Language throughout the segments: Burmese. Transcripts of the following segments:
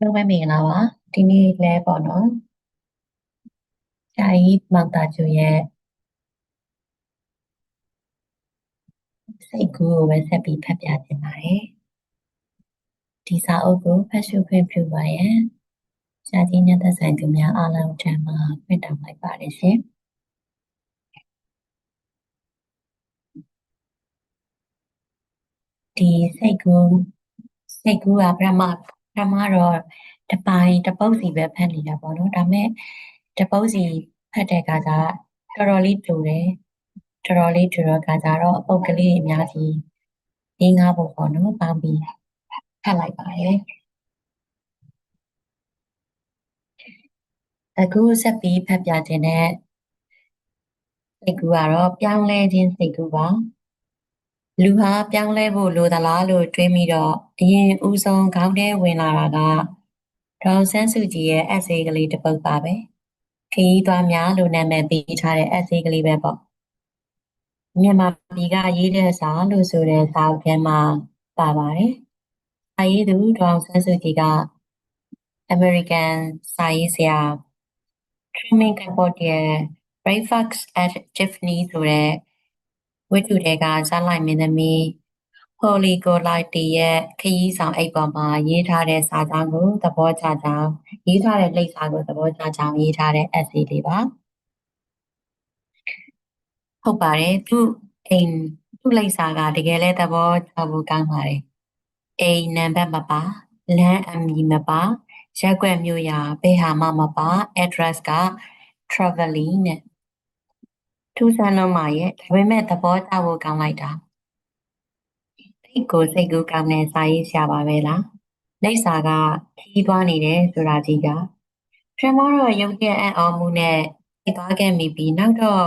လုံးဝမင်္ဂလာပါဒီနေ့လဲပေါ့နော်ဆရာကြီးမောင်တာကျူရဲ့စိတ်ကူးကိုပဲဆက်ပြီးဖတ်ပြခြင်းပါတယ်ဒီစာအုပ်ကိုဖတ်ရှုခွင့်ပြုပါရန်ဆရာကြီးညသက်ဆိုင်သူများအားလုံးထံမှဖွင့်တောင်းလိုက်ပါတယ်ရှင်ဒီစိတ်ကူးစိတ်ကူးကပထမ ပထမတော့တပိုင်းတပုတ်စီပဲဖတ်နေတာပေါ့နော်ဒါမဲ့တပုတ်စီဖတ်တဲ့အခါကျတော်တော်လေးတူတယ်တော်တော်လေးတူတော့အခါကျတော့အပုတ်ကလေးအများကြီး၄၅ပုတ်ပေါ့နော်ပေါင်းပြီးဖတ်လိုက်ပါတယ်အခုဆက်ပြီးဖတ်ပြခြင်းနဲ့စိတ်ကူးကတော့ပြောင်းလဲခြင်းစိတ်ကူးပါ လူဟာပြောင်းလဲဖို့လိုသလားလို့တွေးမိတော့အရင်ဦးဆုံးခေါင်းထဲဝင်လာတာကဒေါ်ဆန်းစုကြည်ရဲ့ essay ကလေးတစ်ပုဒ်ပါပဲခရီးသွားများလို့နာမည်ပေးထားတဲ့ essay ကလေးပဲပေါ့မြန်မာပြည်ကရေးတဲ့စာလို့ဆိုတဲ့စာအုပ်ထဲမှာပါပါတယ်။စာရေးသူဒေါ်ဆန်းစုကြည်က American စာရေးဆရာ Truman Capote ရဲ့ Breakfast at Tiffany ဆိုတဲ့ ဝတ္ထုတွေကဇာတ်လိုက်မင်းသမီး Holly Golightly ရဲ့ခရီးဆောင်အိတ်ပေါ်မှာရေးထားတဲ့စာကြောင်းကိုသဘောကျကြောင်းရေးထားတဲ့လိပ်စာကိုသဘောကျကြောင်းရေးထားတဲ့ essay လေးပါဟုတ်ပါတယ်သူအိမ်သူ့လိပ်စာကတကယ်လဲသဘောကျဖို့ကောင်းပါတယ်အိမ်နံပါတ်မပါလမ်းအမည်မပါရက်ွက်မြို့ရာဘယ်ဟာမှမပါ address က traveling နဲ့ ထူးဆန်းလုံးပါရဲ့ဒါပေမဲ့သဘောကျဖို့ကောင်းလိုက်တာစိတ်ကိုစိတ်ကူးကောင်းတဲ့စာရေးဆရာပါပဲလားလိပ်စာကခီးသွားနေတယ်ဆိုတာကြီးကပထမတော့ရုပ်ရက်အံ့ဩမှုနဲ့သိသွားခဲ့မိပြီးနောက်တော့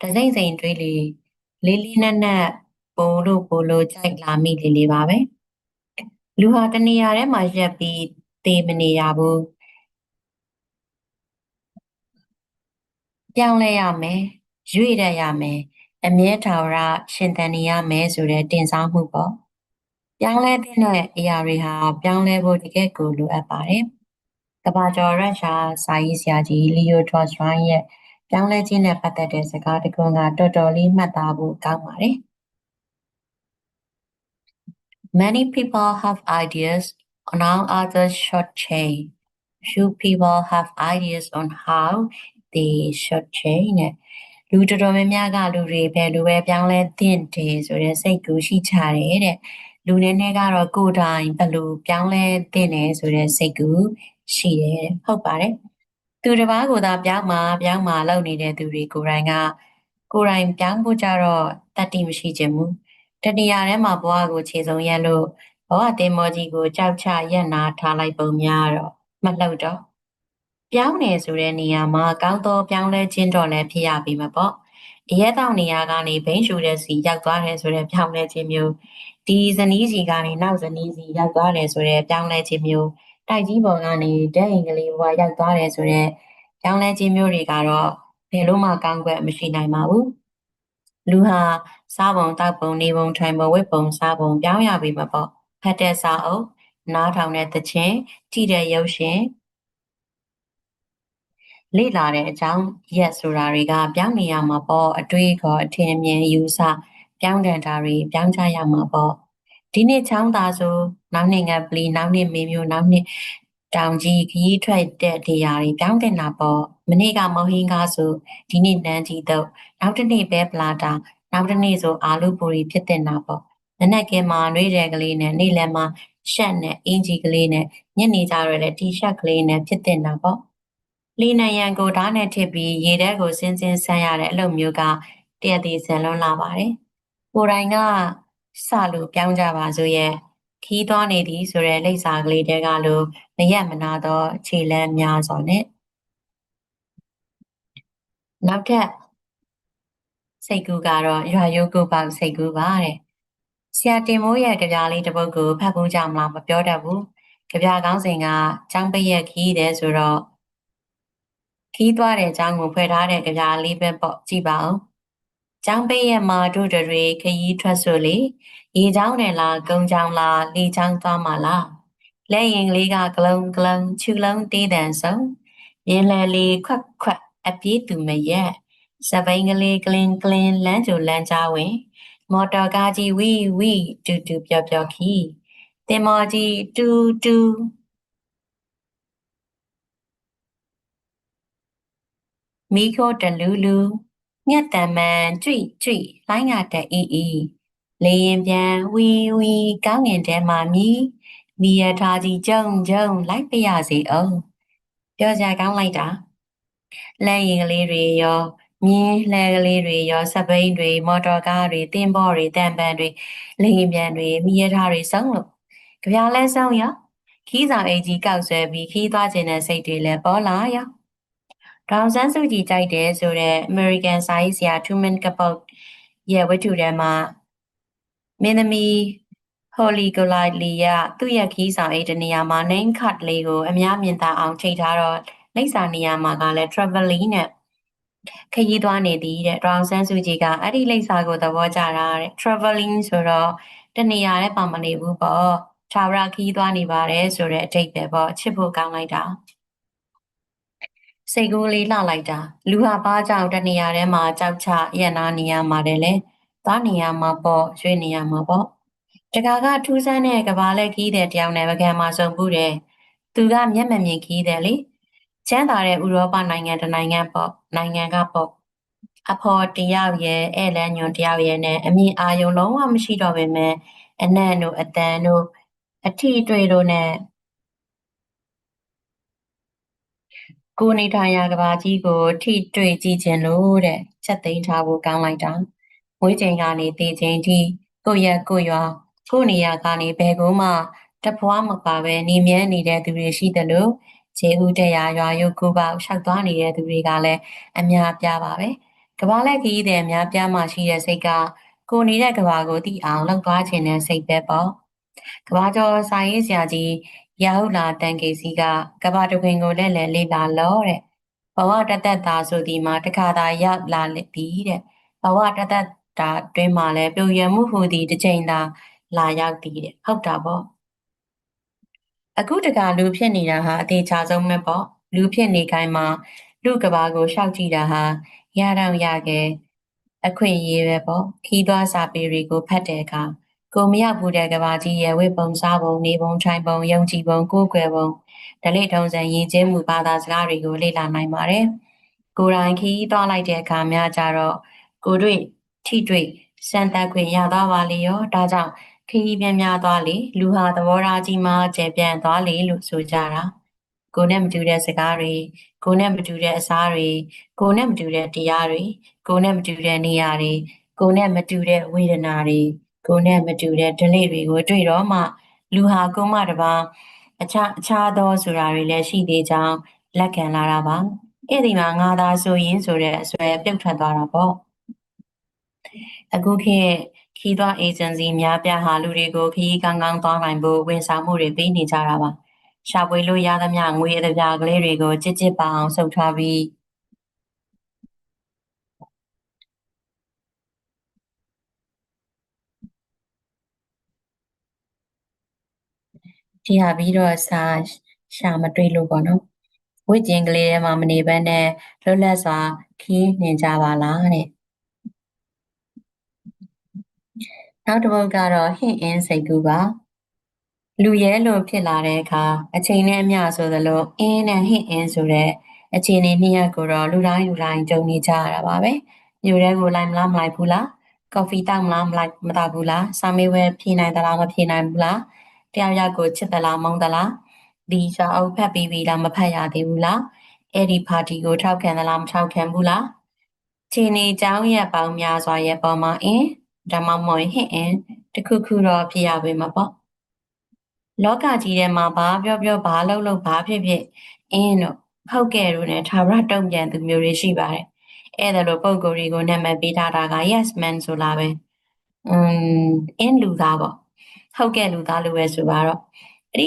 တစိမ့်စိမ်တွေးလေလေးလေးနက်နက်ပိုလို့ပိုလို့ကြိုက်လာမိလေလေပါပဲလူဟာတနေရာထဲမှာရက်ပြီးသေမနေရဘူးပြောင်းလဲရမယ် ရွေ့တတ်ရမယ်အမြဲထာဝရရှင်သန်နေရမယ်ဆိုတဲ့တင်စားမှုပေါ့ပြောင်းလဲတဲ့အရာတွေဟာပြောင်းလဲဖို့တကယ်ကိုလိုအပ်ပါတယ်ကဘာကျော်ရုရှားစာရေးဆရာကြီးလီယိုထော့စရိုင်းရဲ့ပြောင်းလဲခြင်းနဲ့ပတ်သက်တဲ့စကားတကွန်းကတော်တော်လေးမှတ်သားဖို့ကောင်းပါတယ် Many people have ideas on how others should change. Few people have ideas on how they should change နဲ့ လူတော်တော်များများကလူတွေပဲလူပဲပြောင်းလဲသင့်တယ်ဆိုတဲ့စိတ်ကူးရှိကြတယ်တဲ့လူနည်းနည်းကတော့ကိုယ်တိုင်ဘယ်လိုပြောင်းလဲသင့်တယ်ဆိုတဲ့စိတ်ကူးရှိတယ်ဟုတ်ပါတယ်သူတစ်ပါးကိုသာပြောင်းမှာပြောင်းမှာလုပ်နေတဲ့သူတွေကိုယ်တိုင်ကကိုယ်တိုင်ပြောင်းဖို့ကြတော့တတ်တိမရှိခြင်းဘူးတနေရာထဲမှာဘဝကိုခြေစုံရက်လို့ဘဝတင်မောကြီးကိုကြောက်ချရက်နာထားလိုက်ပုံများတော့မလှုပ်တော့ ပြောင်းနေဆိုတဲ့နေရာမှာကောင်းသောပြောင်းလဲခြင်းတော့လည်းဖြစ်ရပြီမပေါ့အရဲတောင်နေရာကနေဘိန်းရှူတဲ့စီရောက်သွားတယ်ဆိုတဲ့ပြောင်းလဲခြင်းမျိုးဒီဇနီးစီကနေနောက်ဇနီးစီရောက်သွားတယ်ဆိုတဲ့ပြောင်းလဲခြင်းမျိုးတိုက်ကြီးပေါ်ကနေဒဲအိမ်ကလေးဘဝရောက်သွားတယ်ဆိုတဲ့ပြောင်းလဲခြင်းမျိုးတွေကတော့ဘယ်လို့မှကောင်းကွက်မရှိနိုင်ပါဘူးလူဟာစားပုံတောက်ပုံနေပုံထိုင်ပုံဝတ်ပုံစားပုံပြောင်းရပြီမပေါ့ဖတ်တဲ့စာအုပ်နားထောင်တဲ့သချင်းကြည့်တဲ့ရုပ်ရှင် လေ့လာတဲ့အကြောင်းရက်ဆိုတာတွေကပြောင်းနေရမှာပေါ့အတွေးခေါ်အထင်မြင်ယူဆပြောင်းတန်တာတွေပြောင်းချရမှာပေါ့ဒီနေ့ချောင်းသာဆိုနောက်နေ့ငါပလီနောက်နေ့မေမျိုးနောက်နေ့တောင်ကြီးခရီးထွက်တဲ့နေရာတွေပြောင်းတင်တာပေါ့မနေ့ကမော်ဟင်းကားဆိုဒီနေ့နန်းကြီးတော့နောက်တစ်နေ့ပဲပလာတာနောက်တစ်နေ့ဆိုအာလူပူရီဖြစ်တင်တာပေါ့နနက်ကဲမှာနှွေးတဲ့ကလေးနဲ့နေ့လယ်မှာရှက်နဲ့အင်ဂျီကလေးနဲ့ညနေကြရတဲ့တီရှပ်ကလေးနဲ့ဖြစ်တင်တာပေါ့ လီနယံကိုဓာတ်နဲ့ထစ်ပြီးရေထဲကိုစင်းစင်းဆန်းရတဲ့အလုပ်မျိုးကတရက်တည်းဆန်လွန်းလာပါတယ်ကိုတိုင်ကစလို့ပြောင်းကြပါစို့ရဲ့ခီးသွားနေသည်ဆိုတဲ့လိပ်စာကလေးတဲကလို့မရက်မနာသောခြေလမ်းများစွာနဲ့နောက်ထပ်စိတ်ကူးကတော့ရွာရိုးကိုပေါက်စိတ်ကူးပါတဲ့ဆရာတင်မိုးရဲ့ကြပြားလေးတစ်ပုဒ်ကိုဖတ်ဖို့ကြမလားမပြောတတ်ဘူးကြပြားကောင်းစဉ်ကចောင်းပရက်ခီးတယ်ဆိုတော့ ခီးသွားတဲ့အကြောင်းကိုဖွဲ့ထားတဲ့ကြပြားလေးပဲပေါ့ကြည့်ပါဦး။ကျောင်းပိတ်ရက်မှာတို့တွေခရီးထွက်ဆိုလေရေချောင်းနဲ့လားကုန်းချောင်းလားလေချောင်းသွားမှာလားလက်ရင်ကလေးကဂလုံးဂလုံးခြူလုံးတေးတန်ဆုံးမြင်းလှလေးခွက်ခွက်အပြေးသူမရက်စပိန်ကလေးကလင်းကလင်းလမ်းကြိုလမ်းကြားဝင် မော်တော်ကားကြီးဝီဝီတူတူပျော်ပျော်ခီတင်မော်ကြီးတူတူ မီခိုတလူလူမြတ်တမန်ကြွိကြွိလိုင်းကတက်အီအီလေရင်ပြန်ဝီဝီကောင်းငင်တဲမှာမြည်မီရထားကြီးကြုံကြုံလိုက်ပြရစီအောင်ပြောကြကောင်းလိုက်တာလက်ရင်ကလေးတွေရောမြင်းလှဲကလေးတွေရောစပိန်တွေမော်တော်ကားတွေတင်းဘောတွေတန်ပန်တွေလေရင်ပြန်တွေမီရထားတွေစုံလို့ကြပြလဲဆုံးရောခီးဆောင်အိတ်ကြီးကောက်ဆွဲပြီးခီးသွားခြင်းတဲ့စိတ်တွေလည်းပေါ်လာရော ဒေါန်ဆန်းစုကြည်ကြိုက်တယ်ဆိုတော့ American စာရေးဆရာ Truman Capote ရဲ့ဝတ္ထုထဲမှာမင်းသမီး Holly Golightly ကသူ့ရဲ့ခီးဆောင်အိတ်တနေရာမှာ name card လေးကိုအများမြင်သာအောင်ချိန်ထားတော့လိပ်စာနေရာမှာကလည်း traveling နဲ့ခရီးသွားနေသည်တဲ့ဒေါန်ဆန်းစုကြည်ကအဲ့ဒီလိပ်စာကိုသဘောကျတာတဲ့ traveling ဆိုတော့တနေရာနဲ့ပါမနေဘူးပေါ့ခြာဝရခီးသွားနေပါတယ်ဆိုတဲ့အထိပ္ပယ်ပေါ့ချစ်ဖို့ကောင်းလိုက်တာ စိတ်ကူးလေးလှလိုက်တာလူဟာဘာကြောင့်တနေရာထဲမှာကြောက်ချရက်နာနေရမှာတယ်လေသွားနေရမှာပေါ့ရွှေ့နေရမှာပေါ့တကာကထူးဆန်းတဲ့ကဘာလက်ခီးတဲ့တယောက်နဲ့ပကံမှာဆုံမှုတယ်သူကမျက်မမြင်ခီးတယ်လေချမ်းသာတဲ့ဥရောပနိုင်ငံတနိုင်ငံပေါ့နိုင်ငံကပေါ့အဖော်တယောက်ရဲ့ဧလန်းညွန်တယောက်ရဲ့နဲ့အမြင်အာယုံလုံးဝမရှိတော့ပေမဲ့အနံ့တို့အတန်တို့အထီးတွေတို့နဲ့ ကိုနေထိုင်ရာကဘာကြီးကိုထိတွေ့ကြည့်ခြင်းလို့တဲ့ချက်သိမ်းထားဖို့ကောင်းလိုက်တာမွေးချိန်ကနေတည်ချိန်ထိကိုရက်ကိုရွာကိုနေရာကနေဘယ်ကိုမှတပွားမပါပဲနေမြဲနေတဲ့သူတွေရှိတယ်လို့ခြေဦးတရားရွာရုပ်ကိုပေါရှောက်သွားနေတဲ့သူတွေကလည်းအများပြားပါပဲကဘာလက်ကြီးတဲ့အများပြားမှရှိတဲ့စိတ်ကကိုနေတဲ့ကဘာကိုသိအောင်လှုပ်သွားခြင်းနဲ့စိတ်ပဲပေါ့ကဘာကျော်စာရေးဆရာကြီး ရာဟုလာတန်ကေစီကကဘာတခွင်ကိုလည်းလည်းလေးလာလောတဲ့ဘဝတသက်တာဆိုဒီမှာတခါသာရောက်လာသည်တဲ့ဘဝတသက်တာတွင်မှာလည်းပြုံရမှုဟူသည်တစ်ချိန်သာလာရောက်သည်တဲ့ဟုတ်တာပေါ့အခုတကလူဖြစ်နေတာဟာအသေးချာဆုံးပဲပေါ့လူဖြစ်နေခိုင်းမှာလူကဘာကိုရှောက်ကြည့်တာဟာရတော့ရခဲ့အခွင့်အရေးပဲပေါ့ခီးသွားစာပေတွေကိုဖတ်တဲ့အခါ ကိုမရောက်ဘူးတဲ့ကဘာကြီးရဲ့ဝိပုံစားပုံနေပုံထိုင်ပုံယုံကြည်ပုံကိုယ်ွယ်ပုံဒလိထုံစံရည်ကျင်းမှုဘာသာစကားတွေကိုလေ့လာနိုင်ပါတယ်။ကိုယ်တိုင်ခီးသွားလိုက်တဲ့အခါများကြတော့ကိုတွေ့ထိတွေ့စံတက်ခွင့်ရသွားပါလေရောဒါကြောင့်ခီးပြင်းများသွားလေလူဟာသဘောထားကြီးမှကျေပြန့်သွားလေလို့ဆိုကြတာကိုနဲ့မတူတဲ့စကားတွေကိုနဲ့မတူတဲ့အစားတွေကိုနဲ့မတူတဲ့တရားတွေကိုနဲ့မတူတဲ့နေရာတွေကိုနဲ့မတူတဲ့ဝေဒနာတွေ ကိုနဲ့မတူတဲ့ delay တွေကိုတွေ့တော့မှလူဟာကိုမတပါအခြားအခြားသောဆိုတာတွေလည်းရှိသေးကြောင်းလက်ခံလာတာပါအဲ့ဒီမှာငါသာဆိုရင်ဆိုတဲ့အစွဲပြုတ်ထွက်သွားတာပေါ့အခုခေတ်ခီးသွား agency များပြဟာလူတွေကိုခီးကောင်းကောင်းသွားနိုင်ဖို့ဝန်ဆောင်မှုတွေပေးနေကြတာပါရှာဖွေလို့ရသမျှငွေအသပြာကလေးတွေကိုကြစ်ကြစ်ပါအောင်ဆုပ်ထားပြီး ဒီဟာပြီးတော့စာရှာမတွေ့လို့ပေါ့နော်ဝိကျင်ကလေးထဲမှာမနေဘဲနဲ့လွတ်လပ်စွာခီးနှင်ကြပါလားတဲ့နောက်တစ်ပုဒ်ကတော့ဟင့်အင်းစိတ်ကူပါလူရဲလိုဖြစ်လာတဲ့အခါအချိန်နဲ့အမျှဆိုသလိုအင်းနဲ့ဟင့်အင်းဆိုတဲ့အခြေအနေနှစ်ရပ်ကိုတော့လူတိုင်းလူတိုင်းကြုံနေကြရတာပါပဲမြို့ထဲကိုလိုက်မလားမလိုက်ဘူးလားကော်ဖီတောက်မလားမလိုက်မတောက်ဘူးလားစာမေးပွဲဖြေနိုင်သလားမဖြေနိုင်ဘူးလား တယောက်ယောက်ကိုချစ်သလားမုန်းသလားဒီစာအုပ်ဖတ်ပြီးပြီလားမဖတ်ရသေးဘူးလားအဲ့ဒီပါတီကိုထောက်ခံသလားမထောက်ခံဘူးလားခြေနေကြောင်းရက်ပေါင်းများစွာရဲ့ပေါ်မှာအင်းဓမ္မမွန်ဟင့်အင်းတခုခုတော့ဖြစ်ရပေမှာပေါ့လောကကြီးထဲမှာဘာပြောပြောဘာလုပ်လုပ်ဘာဖြစ်ဖြစ်အင်းတို့ဟုတ်ကဲ့တို့နဲ့ထာဝရတုံ့ပြန်သူမျိုးတွေရှိပါတယ်အဲ့ဒါလိုပုံကိုယ်တွေကိုနာမည်ပေးထားတာက yes man ဆိုလာပဲอืมအင်းလူသားပေါ့ ဟုတ်ကဲ့လူသားလိုပဲဆိုပါတော့အဲ့ဒီ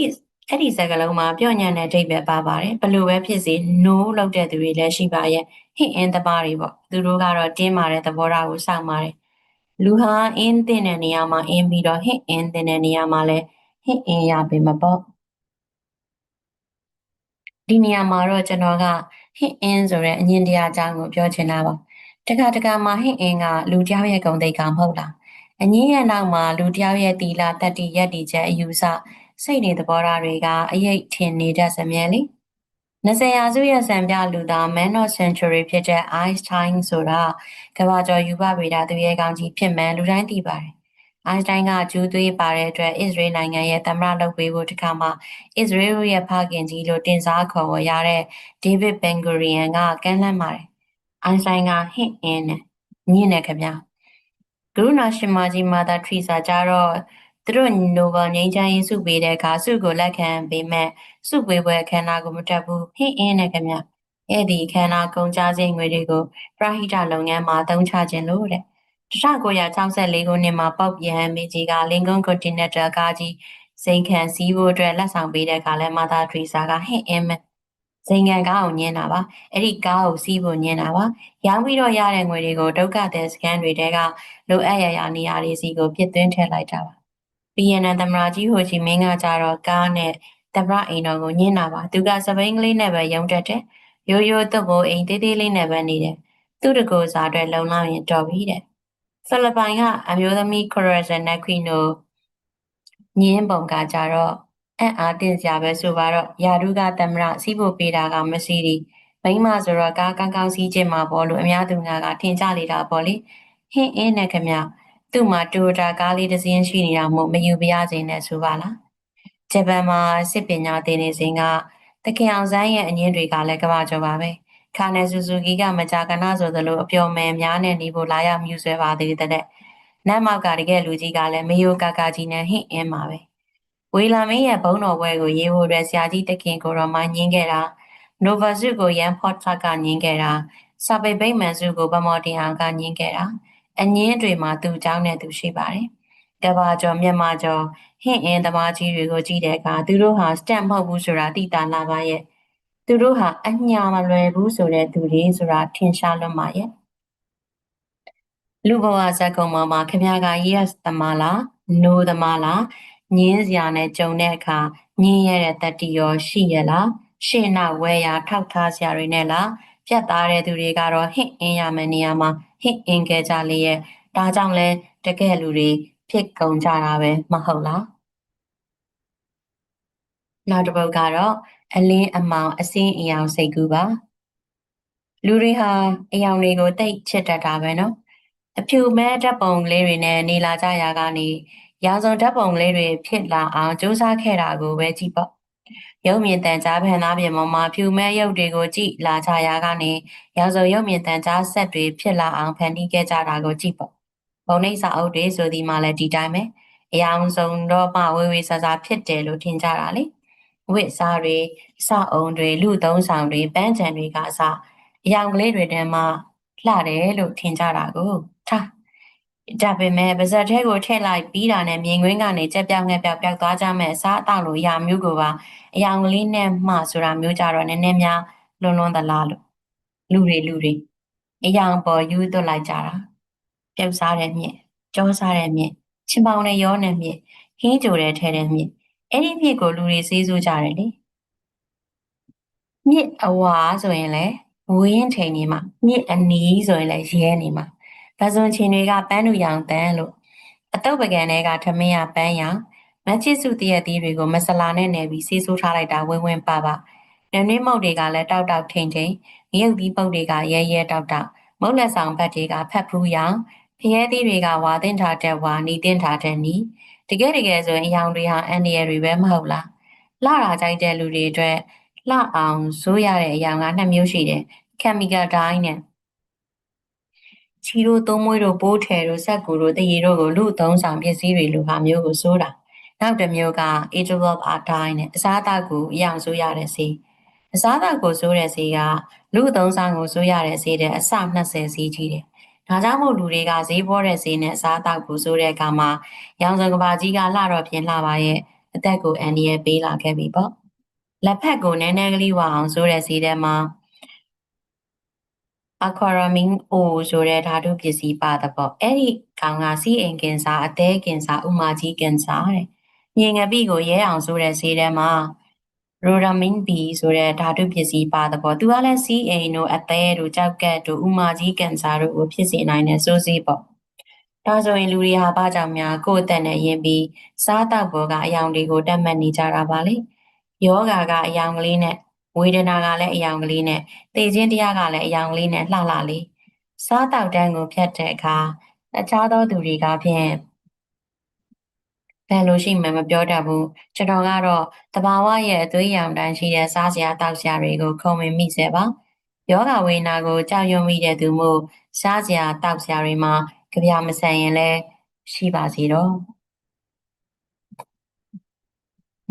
အဲ့ဒီစကားလုံးမှာပြောညံတဲ့အဓိပ္ပာယ်ပါပါတယ်ဘလို့ပဲဖြစ်စေ no လောက်တဲ့သူတွေလည်းရှိပါရဲ့ဟင့်အင်းတပါးတွေပေါ့သူတို့ကတော့တင်းမာတဲ့သဘောထားကိုစောင့်ပါတယ်လူဟာအင်းတင်တဲ့နေရာမှာအင်းပြီးတော့ဟင့်အင်းတင်တဲ့နေရာမှာလည်းဟင့်အင်းရပေမှာပေါ့ဒီနေရာမှာတော့ကျွန်တော်ကဟင့်အင်းဆိုတဲ့အငင်းတရားအကြောင်းကိုပြောချင်တာပါတခါတခါမှာဟင့်အင်းကလူတယောက်ရဲ့ဂုဏ်သိက္ခာမဟုတ်လား အငင်းရဲ့နောက်မှာလူတယောက်ရဲ့တီလာတတိယက်တီချက်အယူဆစိတ်နေသဘောထားတွေကအရေးထင်နေတတ်စမြဲလေ20ရာစုရဲ့စံပြလူသား Man of Century ဖြစ်တဲ့ Einstein ဆိုတာကမ္ဘာကျော်ယူပဗေဒသူရဲကောင်းကြီးဖြစ်မှန်လူတိုင်းသိပါတယ်။အိုင်စတိုင်းကဂျူးသွေးပါတဲ့အတွက်အစ္စရေးနိုင်ငံရဲ့သမ္မတလုပ်ပေးဖို့တခါမှအစ္စရေးရဲ့ဖခင်ကြီးလို့တင်စားခေါ်ဝေါ်ရတဲ့ဒေးဗစ်ဘန်ဂူရီယန်ကကမ်းလှမ်းပါတယ်။အိုင်စတိုင်းကဟင့်အင်းနဲ့ညင့်နေခင်ဗျာ။ ဂရုဏာရှင်မကြီးမာသာထရီဆာကြတော့သူတို့နိုဘယ်ငြိမ်းချမ်းရေးဆုပေးတဲ့အခါဆုကိုလက်ခံပေးမဲ့ဆုပေးပွဲအခမ်းအနားကိုမတက်ဘူးဟင်းအင်းနဲ့ခင်ဗျအဲ့ဒီအခမ်းအနားကုန်ကြစည်ငွေတွေကိုပရဟိတလုပ်ငန်းမှာသုံးချခြင်းလို့တဲ့1964ခုနှစ်မှာပေါက်ပြန်မေကြီးကလင်ကွန်ကွန်တီနက်တာကားကြီးစိန်ခံစည်းဖို့အတွက်လက်ဆောင်ပေးတဲ့အခါလဲမာသာထရီဆာကဟင်းအင်းမဲ့ ဇိမ်ငံကားကိုညင်းတာပါအဲ့ဒီကားကိုစီးဖို့ညင်းတာပါရောင်းပြီးတော့ရတဲ့ငွေတွေကိုဒုက္ခတဲ့စကန်တွေတဲကလိုအပ်ရရနေရာတွေစီကိုပြစ်သွင်းထည့်လိုက်တာပါဗီယက်နမ်သမ္မတကြီးဟိုချီမင်းကကြတော့ကားနဲ့သမ္မတအိမ်တော်ကိုညှင်းတာပါသူကစပိန်ကလေးနဲ့ပဲရုံတက်တယ်ရိုးရိုးတော့ဘိုးအိမ်သေးသေးလေးနဲ့ပဲနေတယ်သူ့တကူစားအတွက်လုံလောက်ရင်တော်ပြီတဲ့ဖိလစ်ပိုင်ကအမျိုးသမီးခရဇန်နက်ခွီနိုညင်းပုံကကြတော့ အံ့အားတင်စရာပဲဆိုပါတော့ယာဒုကသမ္မတစီးဖို့ပေးတာကမစီဒီမိမဆိုတော့ကားကောင်းကောင်းစီးခြင်းမှာပေါ့လို့အများသူများကထင်ကြလေတာပေါ့လေဟင်းအင်းနဲ့ခမသူ့မှာတိုတာကားလေးတစ်စင်းရှိနေတာမို့မယူပြရစေနဲ့ဆိုပါလားဂျပန်မှာစစ်ပညာသင်နေစဉ်ကတခင်အောင်ဆန်းရဲ့အငင်းတွေကလည်းကမ္ဘာကျော်ပါပဲခါနယ်ဆူဇူကီကမကြာခဏဆိုသလိုအပျော်မယ်များနဲ့နေဖို့လာရောက်မြူဆွဲပါသေးတဲ့နတ်မောက်ကတကယ်လူကြီးကလည်းမေယိုကာကာကြီးနဲ့ဟင့်အင်းပါပဲ ဝေလာမင်းရဲ့ဘုံတော်ဘွဲကိုရေးဖို့အတွက်ဆရာကြီးတခင်ကိုတော့မှညင်းခဲ့တာနိုဗာစုကိုရန်ဖော့ထကညင်းခဲ့တာစာပေဗိမ္မာန်စုကိုဗမော်တင်အောင်ကညင်းခဲ့တာအငင်းတွေမှာသူ့เจ้าနဲ့သူရှိပါတယ်ကဘာကျော်မြန်မာကျော်ဟင့်အင်းသမားကြီးတွေကိုကြည့်တဲ့အခါသူတို့ဟာစတန့်မဟုတ်ဘူးဆိုတာသိတာလာပါရဲ့သူတို့ဟာအညာမလွယ်ဘူးဆိုတဲ့သူတွေဆိုတာထင်ရှားလွန်းပါရဲ့လူဘဝဇက်ကုံပေါ်မှာခင်ဗျားက yes သမားလား no သမားလား ညင်းစရာနဲ့ကြုံတဲ့အခါညင်းရတဲ့တတိရောရှိရလားရှင်းနောက်ဝဲရထောက်ထားစရာတွေနဲ့လားပြတ်သားတဲ့သူတွေကတော့ဟင့်အင်းရမယ့်နေရာမှာဟင့်အင်းခဲ့ကြလေရဲ့ဒါကြောင့်လဲတကယ်လူတွေဖြစ်ကုန်ကြတာပဲမဟုတ်လားနောက်တစ်ပုဒ်ကတော့အလင်းအမောင်အစင်းအယောင်စိတ်ကူးပါလူတွေဟာအယောင်တွေကိုတိတ်ချစ်တတ်တာပဲနော်အဖြူမဲဓာတ်ပုံလေးတွေနဲ့နေလာကြရာကနေ ရာဇုံဓာတ်ပုံလေးတွေဖြစ်လာအောင်စူးစမ်းခဲ့တာကိုပဲကြည့်ပေါ့ရုပ်မြင်တန်ကြားဖန်သားပြင်ပေါ်မှာဖြူမဲရုပ်တွေကိုကြည့်လာကြရာကနေရာဇုံရုပ်မြင်တန်ကြားဆက်တွေဖြစ်လာအောင်ဖန်တီးခဲ့ကြတာကိုကြည့်ပေါ့ဘုံနှိပ်စာအုပ်တွေဆိုဒီမှလည်းဒီတိုင်းပဲအယောင်စုံတော့မှဝေဝေဆာဆာဖြစ်တယ်လို့ထင်ကြတာလေဝစ်စားတွေစအုံတွေလူသုံးဆောင်တွေပန်းချံတွေကအစအယောင်ကလေးတွေထဲမှာလှတယ်လို့ထင်ကြတာကိုထား ဒါပေမဲ့ပါဇက်ထဲကိုထည့်လိုက်ပြီးတာနဲ့မြင်ကွင်းကနေကြက်ပြောင်းငက်ပြောက်ပြောက်သွားကြမဲ့အစားအသောက်လိုရာမျိုးကိုပါအယောင်ကလေးနဲ့မှဆိုတာမျိုးကြတော့နည်းနည်းများလွန်လွန်သလားလို့လူတွေလူတွေအယောင်ပေါ်ယူသွတ်လိုက်ကြတာပြုတ်စားတဲ့မြင့်ကြောစားတဲ့မြင့်ချင်ပေါင်နဲ့ရောနဲ့မြင့်ဟင်းကြိုတဲ့ထဲတဲ့မြင့်အဲ့ဒီမြင့်ကိုလူတွေစေးစိုးကြတယ်လေမြင့်အဝါဆိုရင်လည်းဝင်းထိန်နေမှာမြင့်အနီးဆိုရင်လည်းရဲနေမှာ ဗဇွန်ချင်းတွေကပန်းလူရောင်တန်းလို့အတုပ်ပကံတွေကထမင်းရပန်းရောင်မချစ်စုတည့်ရသေးတွေကိုမဆလာနဲ့နယ်ပြီးစေးဆိုးထားလိုက်တာဝင်းဝင်းပါပါနနွေးမုတ်တွေကလည်းတောက်တောက်ထိန်ထိန်မြုပ်ပြီးပုတ်တွေကရဲရဲတောက်တောက်မုတ်လက်ဆောင်ဘက်တွေကဖက်ဖူးရောင်ဖျဲသီးတွေကဝါတင်ထားတဲ့ဝါနီတင်ထားတဲ့နီတကယ်တကယ်ဆိုရင်အယောင်တွေဟာအန်ဒီရယ်တွေပဲမဟုတ်လားလှတာကြိုက်တဲ့လူတွေအတွက်လှအောင်ဇိုးရတဲ့အယောင်ကနှစ်မျိုးရှိတယ်ကက်မီကယ်ဒိုင်းနဲ့ ချီတို့သုံးမွေးတို့ပိုးထဲတို့ဆက်ကူတို့တရေတို့ကိုလူသုံးဆောင်ပစ္စည်းတွေလိုဟာမျိုးကိုစိုးတာနောက်တစ်မျိုးက age of art dye နဲ့အစားအသောက်ကိုအယောင်စိုးရတဲ့စီအစားအသောက်ကိုစိုးတဲ့စီကလူသုံးဆောင်ကိုစိုးရတဲ့စီတဲ့အစ20စီကြီးတယ်ဒါကြောင့်မို့လူတွေကဈေးပေါ်တဲ့ဈေးနဲ့အစားအသောက်ကိုစိုးတဲ့အခါမှာရောင်စုံကဘာကြီးကလှတော့ပြင်လှပါရဲ့အသက်ကိုအန်ဒီရဲ့ပေးလာခဲ့ပြီပေါ့လက်ဖက်ကိုနည်းနည်းကလေးဝအောင်စိုးတဲ့ဈေးထဲမှာ အခွာရမင်းအိုဆိုတဲ့ဓာတုပစ္စည်းပါတဲ့ပေါ့အဲ့ဒီကောင်ကစီးအိမ်ကင်ဆာအသေးကင်ဆာဥမာကြီးကင်ဆာတဲ့ညင်ငပိကိုရဲအောင်ဆိုတဲ့ဈေးထဲမှာ rhodamine B ဆိုတဲ့ဓာတုပစ္စည်းပါတဲ့ပေါ့သူကလည်းစီးအိမ်တို့အသေးတို့ကြောက်ကက်တို့ဥမာကြီးကင်ဆာတို့ကိုဖြစ်စေနိုင်တဲ့ဆိုးစေးပေါ့ဒါဆိုရင်လူတွေဟာဘာကြောင့်များကိုယ်အသက်နဲ့ယဉ်ပြီးစားတောက်ပေါ်ကအယောင်တွေကိုတတ်မှတ်နေကြတာပါလေယောဂါကအယောင်ကလေးနဲ့ ဝေဒနာကလည်းအယောင်ကလေးနဲ့သိခြင်းတရားကလည်းအယောင်ကလေးနဲ့လှလှလေးစားတောက်တန်းကိုဖြတ်တဲ့အခါအခြားသောသူတွေကဖြင့်ဘယ်လိုရှိမှမပြောတတ်ဘူးကျွန်တော်ကတော့တဘာဝရဲ့အသွေးရောင်တန်းရှိတဲ့စားစရာတောက်စရာတွေကိုခုံဝင်မိစေပါယောဂဝေနာကိုကြောက်ရွံ့မိတဲ့သူမို့စားစရာတောက်စရာတွေမှာကြပြမဆန်ရင်လည်းရှိပါစီတော့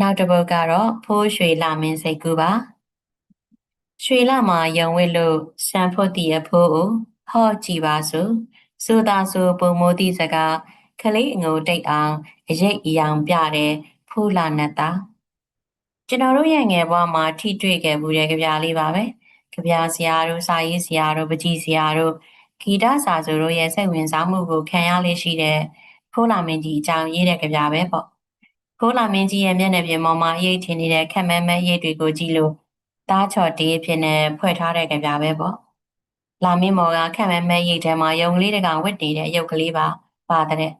နောက်တစ်ပုဒ်ကတော့ဖိုးရွှေလာမင်းစိတ်ကူပါ ရွှေလာမှာယုံဝစ်လို့စံဖို့တည်အဖိုးကိုဟော့ကြည့်ပါစို့ဆိုသာဆိုပုံမိုးသည့်စကားကလေးအငိုတိတ်အောင်အရေးအယောင်ပြတဲ့ဖူလာနတ်တာကျွန်တော်တို့ရဲ့ငယ်ဘဝမှာထိတွေ့ခဲ့မှုတဲ့ကြပြလေးပါပဲကြပြဆရာတို့စာရေးဆရာတို့ပကြီးဆရာတို့ဂီတစာဆိုတို့ရဲ့စိတ်ဝင်စားမှုကိုခံရလေးရှိတဲ့ဖိုးလာမင်းကြီးအကြောင်းရေးတဲ့ကြပြပဲပေါ့ဖိုးလာမင်းကြီးရဲ့မျက်နှာပြင်ပေါ်မှာအရေးထင်နေတဲ့ခက်မဲမဲရိပ်တွေကိုကြည့်လို့ သားချော်တေးအဖြစ်နဲ့ဖွဲ့ထားတဲ့ကြပြပဲပေါ့လာမင်းမော်ကခက်မဲမဲရိပ်ထဲမှာယုံကလေးတကောင်ဝစ်နေတဲ့ရုပ်ကလေးပါပါတဲ့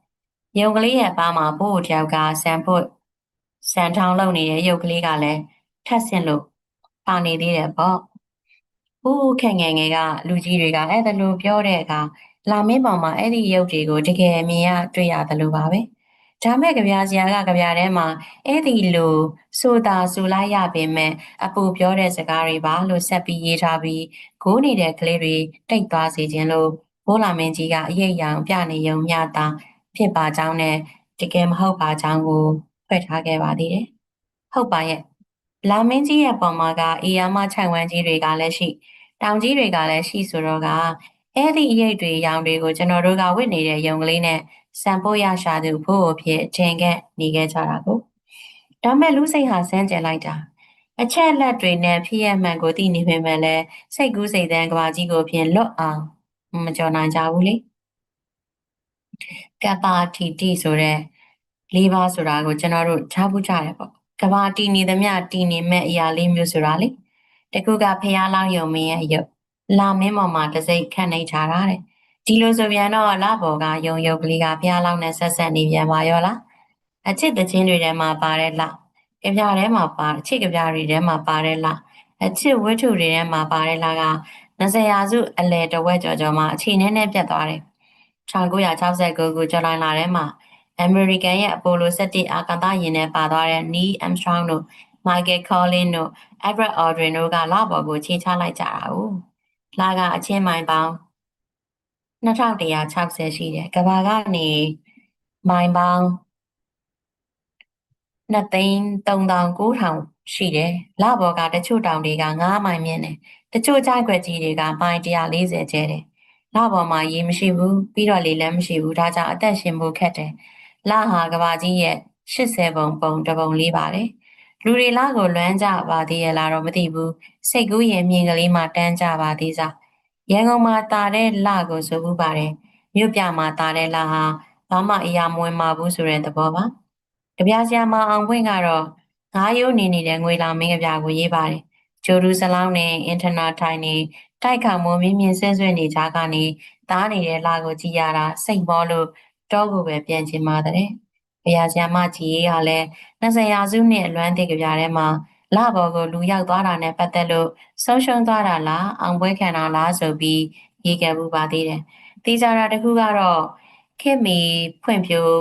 ရုပ်ကလေးရဲ့ပါမှာဘို့တယောက်ကဆန်ဖို့ဆန်ထောင်းလုပ်နေတဲ့ရုပ်ကလေးကလည်းထက်ဆင့်လို့ပါနေသေးတယ်ပေါ့။ဟိုးခက်ငယ်ငယ်ကလူကြီးတွေကအဲ့ဒါလိုပြောတဲ့အခါလာမင်းပေါ်မှာအဲ့ဒီရုပ်တွေကိုတကယ်မြင်ရတွေ့ရတယ်လို့ပါပဲ။ ဒါမဲ့ကြပြစရာကကြပြထဲမှာအဲ့ဒီလိုဆိုတာဆိုလိုက်ရပေမဲ့အပူပြောတဲ့စကားတွေပါလို့ဆက်ပြီးရေးထားပြီးဂိုးနေတဲ့ကလေးတွေတိတ်သွားစေခြင်းလို့ဘိုးလာမင်းကြီးကအရေးအယံပြနေုံမျှတာဖြစ်ပါကြောင်းနဲ့တကယ်မဟုတ်ပါကြောင်းကိုဖွဲ့ထားခဲ့ပါသေးတယ်။ဟုတ်ပါရဲ့။လာမင်းကြီးရဲ့ပုံမှာကအေယာမခြိုင်ဝမ်းကြီးတွေကလည်းရှိတောင်ကြီးတွေကလည်းရှိဆိုတော့ကအဲ့ဒီအရေးတွေရောင်တွေကိုကျွန်တော်တို့ကဝစ်နေတဲ့ယုံကလေးနဲ့ စံပို့ရရှာသူဖို့အဖြစ်အထင်ကနေခဲ့ကြတာကိုဒါမဲ့လူစိတ်ဟာစမ်းကြလိုက်တာအချက်လက်တွေနဲ့ဖြစ်ရမှန်ကိုသိနေပေမဲ့လည်းစိတ်ကူးစိတ်သန်းကဘာကြီးကိုဖြင့်လွတ်အောင်မကြော်နိုင်ကြဘူးလေကပ္ပါတီတိဆိုတဲ့လေးပါးဆိုတာကိုကျွန်တော်တို့ကြားဖို့ကြရတယ်ပေါ့ကဘာတီနေသမျှတီနေမဲ့အရာလေးမျိုးဆိုတာလေတကူကဖះလောင်းယုံမင်းရဲ့ရုပ်လာမင်းပေါ်မှာတစိမ့်ခန့်နေချတာတဲ့ ဒီလိုဆိုပြန်တော့လာဘော်ကယုံယုတ်ကလေးကဖះလောင်းနဲ့ဆက်ဆက်နေပြန်ပါရောလားအချစ်တချင်းတွေထဲမှာပါတဲ့လကြပြထဲမှာပါအချစ်ကြပြတွေထဲမှာပါတဲ့လအချစ်ဝတ္ထုတွေထဲမှာပါတဲ့လက20ရာစုအလဲတဝက်ကျော်ကျော်မှာအချိန်နဲ့နဲ့ပြတ်သွားတယ်1969ခုဇူလိုင်လထဲမှာအမေရိကန်ရဲ့အပိုလို17အာကာသယာဉ်နဲ့ပါသွားတဲ့ Neil Armstrong တို့ Michael Collins တို့ Edward Aldrin တို့ကလပေါ်ကိုခြေချလိုက်ကြတာ哦။လကအချင်းမိုင်ပေါင်း 2160ရှိတယ်။ကဘာကနေမိုင်ပေါင်း2သိန်း3900ရှိတယ်။လပေါ်ကတချို့တောင်တွေက9မိုင်မြင့်တယ်။တချို့ကြိုက်ွက်ကြီးတွေကမိုင်140ကျဲတယ်။လပေါ်မှာရေမရှိဘူးပြီးတော့လေလည်းမရှိဘူးဒါကြောင့်အသက်ရှင်ဖို့ခက်တယ်။လဟာကဘာကြီးရဲ့80ပုံပုံတပုံလေးပါတယ်။လူတွေလကိုလွမ်းကြပါသေးရဲ့လားတော့မသိဘူး။စိတ်ကူးရင်မြင်ကလေးမှတန်းကြပါသေးစား။ ရန်ကုန်မှာတာတဲ့လကိုဆိုဘူးပါတယ်။မြို့ပြမှာတာတဲ့လဟာဘာမှအရာမဝင်ပါဘူးဆိုတဲ့သဘောပါ။ကြပြဆရာမအောင်ပွင့်ကတော့ငါးရိုးနေနေတဲ့ငွေလာမင်းကြပြကိုရေးပါတယ်။ဂျိုရူဆလောင်းနဲ့အင်တာနက်ထိုင်နေတိုက်ခါမိုးမြင့်မြင့်ဆဲဆွဲနေကြကနေသားနေတဲ့လာကိုကြည့်ရတာစိတ်မောလို့တောကိုပဲပြန်ချင်ပါတယ်။ဘုရားဆရာမကြီးကလည်း20ရာစုနှစ်အလွမ်းသစ်ကြပြထဲမှာ လဘော်ကိုလူရောက်သွားတာနဲ့ပတ်သက်လို့ဆုံးရှုံးသွားတာလားအောင်ပွဲခံတာလားဆိုပြီးရေးခဲ့မှုပါသေးတယ်။တေချာတာတခုကတော့ခင်မီဖွင့်ပြိုး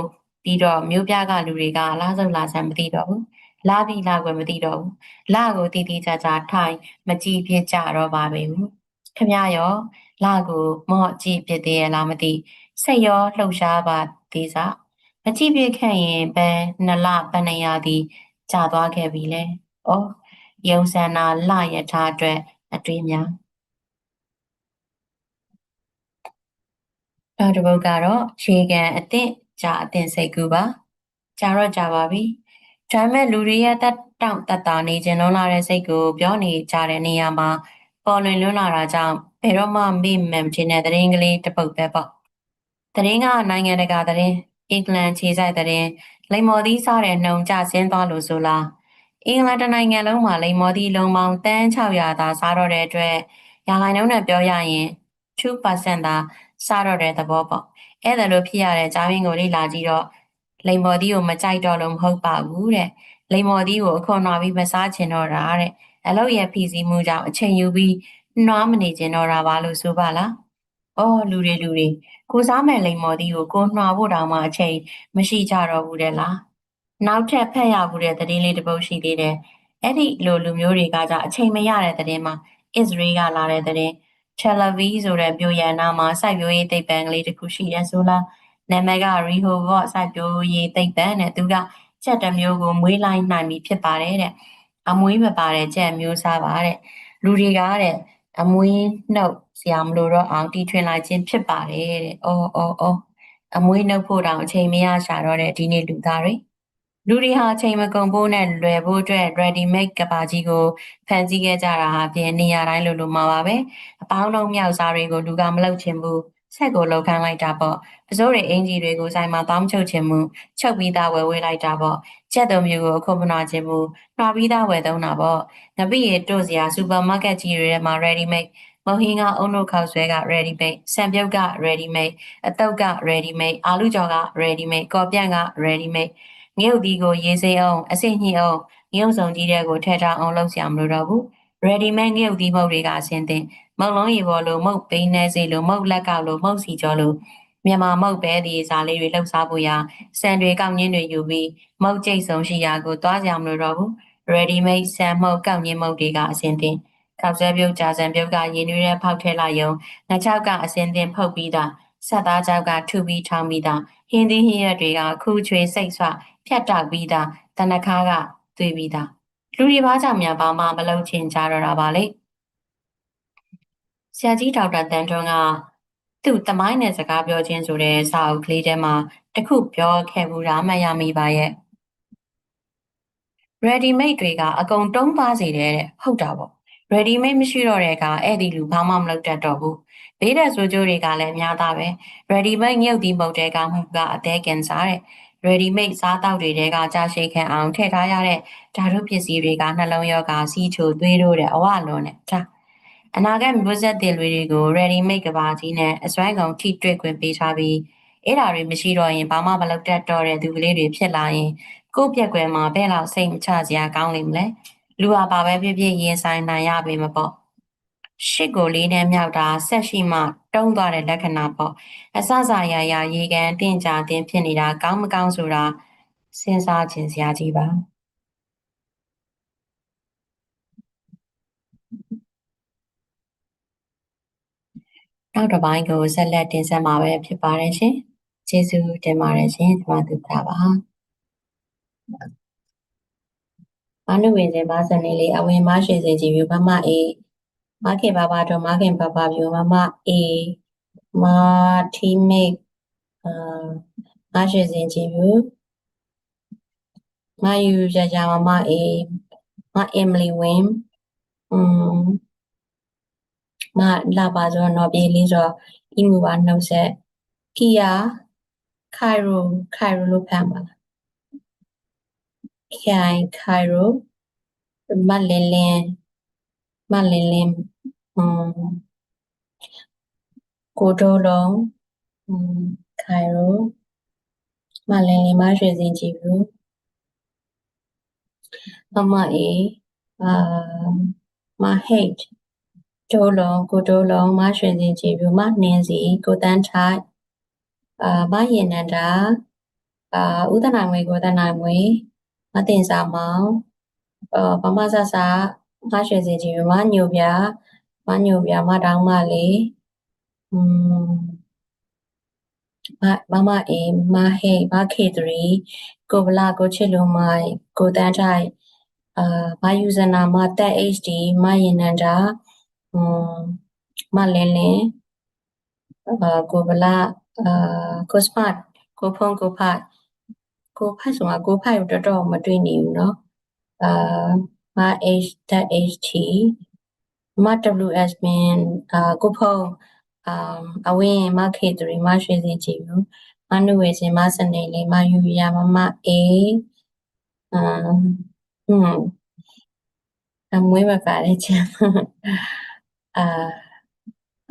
ပြီးတော့မြို့ပြကလူတွေကလာစုံလာဆန်းမသိတော့ဘူး။လာပြီးလာွယ်မသိတော့ဘူး။လာကိုတည်တည်ကြကြထိုင်မကြည့်ပြကြတော့ပါပဲဘူး။ခမရောလာကိုမော့ကြည့်ပြသေးရဲ့လားမသိစိတ်ရောလှုပ်ရှားပါသေးစားမကြည့်ပြခန့်ရင်ဘယ်နလပဏယာသည်ကြာသွားခဲ့ပြီလဲ။ အော်ယုံဆန္နာလယထာအတွက်အတွေ့များနောက်တစ်ပုဒ်ကတော့ခြေခံအသင့်ကြာအသင့်စိတ်ကူပါကြာတော့ကြာပါပြီဒါပေမဲ့လူတွေရဲ့တက်တောင့်တက်တာနေခြင်းလုံးလာတဲ့စိတ်ကိုပြောနေကြတဲ့နေရာမှာပေါ်လွင်လွန်းလာတာကြောင့်ဘယ်တော့မှမေ့မှန်ခြင်းတဲ့သတင်းကလေးတစ်ပုဒ်ပဲပေါ့သတင်းကနိုင်ငံတကာသတင်းအင်္ဂလန်ခြေဆိုင်သတင်းလိမ္မော်သီးစားတဲ့နှုံကြဆင်းသွားလို့ဆိုလား အင်္ဂလန်တနိုင်ငံလုံးမှာလိမ္မော်သီးလုံးပေါင်းတန်း600သာစားတော့တဲ့အတွက်ရာခိုင်နှုန်းနဲ့ပြောရရင်2%သာစားတော့တဲ့သဘောပေါ့အဲ့ဒါလို့ဖြစ်ရတဲ့ဂျာမင်းကိုလေ့လာကြည့်တော့လိမ္မော်သီးကိုမကြိုက်တော့လို့မဟုတ်ပါဘူးတဲ့လိမ္မော်သီးကိုအခွန်နှွာပြီးမစားချင်တော့တာတဲ့အလောက်ရဲ့ဖီစီမှုကြောင့်အချိန်ယူပြီးနှွားမနေချင်တော့တာပါလို့ဆိုပါလား။အော်လူတွေလူတွေကိုစားမဲ့လိမ္မော်သီးကိုကိုနှွာဖို့တောင်မှအချိန်မရှိကြတော့ဘူးတဲ့လား။ နောက်ထပ်ဖက်ရဘူးတဲ့သတင်းလေးတစ်ပုဒ်ရှိသေးတယ်။အဲ့ဒီလိုလူမျိုးတွေကကြအချိန်မရတဲ့သတင်းမှာအစ္စရေးကလာတဲ့သတင်း Tel Aviv ဆိုတဲ့မြို့ရန်နာမှာစိုက်ပျိုးရေးသိပ္ပံကလေးတစ်ခုရှိတယ်ဆိုလားနာမည်က Rehovot စိုက်ပျိုးရေးသိပ္ပံနဲ့သူကချက်တစ်မျိုးကိုမွေးလိုက်နိုင်ပြီဖြစ်ပါတယ်တဲ့အမွေးမပါတဲ့ချက်မျိုးစားပါတဲ့လူတွေကတဲ့အမွေးနှုတ်ဆရာမလို့တော့အောင်တီထွင်လိုက်ခြင်းဖြစ်ပါတယ်တဲ့။အော်အော်အော်အမွေးနှုတ်ဖို့တောင်အချိန်မရရှာတော့တဲ့ဒီနေ့လူသားတွေ လူတွေဟာချိန်မကုန်ဖို့နဲ့လွယ်ဖို့အတွက် ready made ကဘာကြီးကိုဖန်ဆီးခဲ့ကြတာဟာပြင်နေရာတိုင်းလိုလိုမှာပါပဲအပေါင်းလုံးမြောက်စားတွေကိုလူကမလုပ်ချင်ဘူးဆက်ကိုလောက်ခန်းလိုက်တာပေါ့ပစိုးတွေအင်ကြီးတွေကိုဆိုင်မှာတောင်းချုပ်ချင်မှုချုပ်ပြီးသားဝယ်ဝေးလိုက်တာပေါ့ချက်တုံမျိုးကိုအခုမနာချင်ဘူးနှွာပြီးသားဝယ်သုံးတာပေါ့ငပိရတို့စရာစူပါမားကတ်ကြီးတွေထဲမှာ ready made မဟင်းကအုံတို့ခောက်ဆွဲက ready made ဆံပြုတ်က ready made အတုပ်က ready made အာလူကြော်က ready made ကော်ပြန့်က ready made ငရုတ်ဒီကိုရေးစေးအောင်အစိညှိအောင်ငရုတ်စုံကြီးတဲ့ကိုထည့်ထားအောင်လုပ်စရာမလိုတော့ဘူး ready made ငရုတ်ဒီမုတ်တွေကအစင်းတင်မုတ်လုံးရေပေါ်လိုမုတ်ပိန်းနေစေလိုမုတ်လက်ကောက်လိုမုတ်စီကျော်လိုမြန်မာမုတ်ပဲဒီစားလေးတွေလှုပ်ရှားဖို့ရာစံတွေကောက်ညင်းတွေယူပြီးမုတ်ကျိတ်ဆုံးရှိရာကိုသွားကြမလို့တော့ဘူး ready made ဆန်မုတ်ကောက်ညင်းမုတ်တွေကအစင်းတင်ခောက်ဆွဲပြုတ်ကြာစံပြုတ်ကရင်းနှီးတဲ့ဖောက်ထဲလိုက်ယုံငါချောက်ကအစင်းတင်ဖုတ်ပြီးသားဆက်သားကြောက်ကထုပြီးထောင်းပြီးသားဟင်းသီးဟင်းရက်တွေကခူးချွေစိတ်ဆွ ဖြတ်တောက်ပြီးသားတနခါကသွေးပြီးသားလူတွေဘာကြောင့်များဘာမှမလုပ်ချင်ကြတော့တာပါလေဆရာကြီးဒေါက်တာတန်ထွန်းကသူ့တမိုင်းနဲ့စကားပြောခြင်းဆိုတဲ့စာအုပ်ကလေးထဲမှာတခုပြောခဲ့ဘူးတာမှတ်ရမိပါရဲ့ ready made တွေကအကုန်တုံးပါစေတယ်တဲ့ဟုတ်တာပေါ့ ready made မရှိတော့တဲ့ကအဲ့ဒီလူဘာမှမလုပ်တတ်တော့ဘူးဘေးတဲ့ဆိုကြိုးတွေကလည်းအများသားပဲ ready made ညုတ်ဒီမုတ်တဲ့ကမှုကအသေးကင်ဆာတဲ့ ready made စားတောက်တွေကကြာရှည်ခံအောင်ထည့်ထားရတဲ့ဓာတုပစ္စည်းတွေကနှလုံးရောဂါစီးချိုသွေးတို့တဲ့အဝလွန်နဲ့ဒါအနာဂတ်မျိုးဆက်တွေတွေကို ready made ကဘာကြီးနဲ့အစွမ်းကုန်ထိတွေ့ခွင့်ပေးထားပြီးအဲ့ဒါတွေမရှိတော့ရင်ဘာမှမလုပ်တတ်တော့တဲ့သူကလေးတွေဖြစ်လာရင်ကိုယ့်ပြက်ကွယ်မှာဘယ်လောက်စိတ်မချစရာကောင်းလိမ့်မလဲလူဟာဘာပဲဖြစ်ဖြစ်ရင်ဆိုင်နိုင်ရပေမပေါ့ ရှစ်ကိုလေးနဲ့မြောက်တာဆက်ရှိမှတုံးသွားတဲ့လက္ခဏာပေါ့အစစရာရာရေကန်တင်ကြတင်ဖြစ်နေတာကောင်းမကောင်းဆိုတာစဉ်းစားခြင်းစရာကြီးပါနောက်တစ်ပိုင်းကိုဆက်လက်တင်ဆက်မှာပဲဖြစ်ပါတယ်ရှင်ကျေးဇူးတင်ပါတယ်ရှင်ဒီမှာသူတာပါဘာလို့ဝင်စင်ဘာစနေလေးအဝင်မရှိစေကြည့်ပြီးမမအေး မခင်ဘာဘာတော့မခင်ဘာဘာပြောမမအေမာတီမိတ်အာငါရှိစဉ်ချင်းယူငါယူရကြမမအေငါအမ်လီဝင်းอืมငါလာပါဆိုတော့ပြေးလေးဆိုတော့အီမူပါနှုတ်ဆက်ကီယာခိုင်ရိုခိုင်ရိုလို့ဖတ်ပါလားခိုင်ခိုင်ရိုမလင်းလင်းမလင်းလင်း ကိုတိုးလုံးอืม Cairo မလင်းလင်းမရွှေစင်ကြည့်ဘူးမမအေးအာမ hate တိုးလုံးကိုတိုးလုံးမရွှေစင်ကြည့်ဘူးမနင်းစီကိုတန်းထိုက်အာမရင်နန္ဒာအာဥဒနာငွေကိုဒနာငွေမတင်စာမောင်အာပမဆဆာမရွှေစင်ကြည့်ဘူးမညိုပြ မညိုပြမတောင်းမလေးอืมမမအေးမဟေမခေတရီကိုဗလာကိုချစ်လုံးမိုင်ကိုတန်းထိုက်အာမယူဇနာမတက် HD မရင်နန္ဒာอืมမလင်းလင်းအာကိုဗလာအာကိုစမတ်ကိုဖုန်းကိုဖတ်ကိုဖတ်ဆိုတာကိုဖတ်ရတော်တော်မတွေ့နေဘူးเนาะအာမ H that HT မ WS ပင်အာကိုဖုံအာအဝင်းမခေတရီမရွှေစင်ကြည်ဘူးမနုဝေစင်မစနေလေးမယူရမမအေးအမ်ဟွန်းအမွေးမပါတဲ့ချမ်းအာ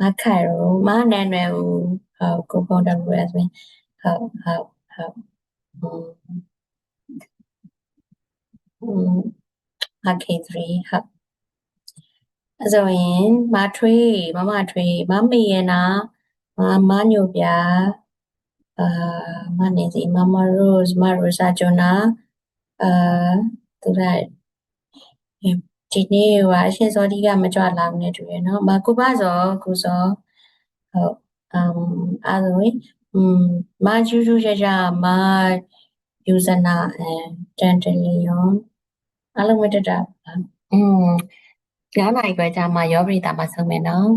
မခိုင်ရောမနန်ရွယ်ဦးကိုဖုံ WS ပင်ဟုတ်ဟုတ်ဟုတ်อืม Arcade 3 hub အဲဆိုရင်မထွေးမမထွေးမမေရနာမမညိုပြာအာမနေစီမမရိုးမရိုးစာဂျိုနာအာသူကဒီနေ့ဟိုအရှင်စောဒီကမကြွလာဘူးနဲ့တူရယ်နော်မကုပဇောကုဇောဟုတ်အမ်အဲဆိုရင်မဂျူဂျူရရမယူဇနာအန်တန်တလီယွန်အလုံးဝတက်တာအင်း 9နာရီခွဲကြာမှရောပရိသတ်မှာဆုံးမယ်နော်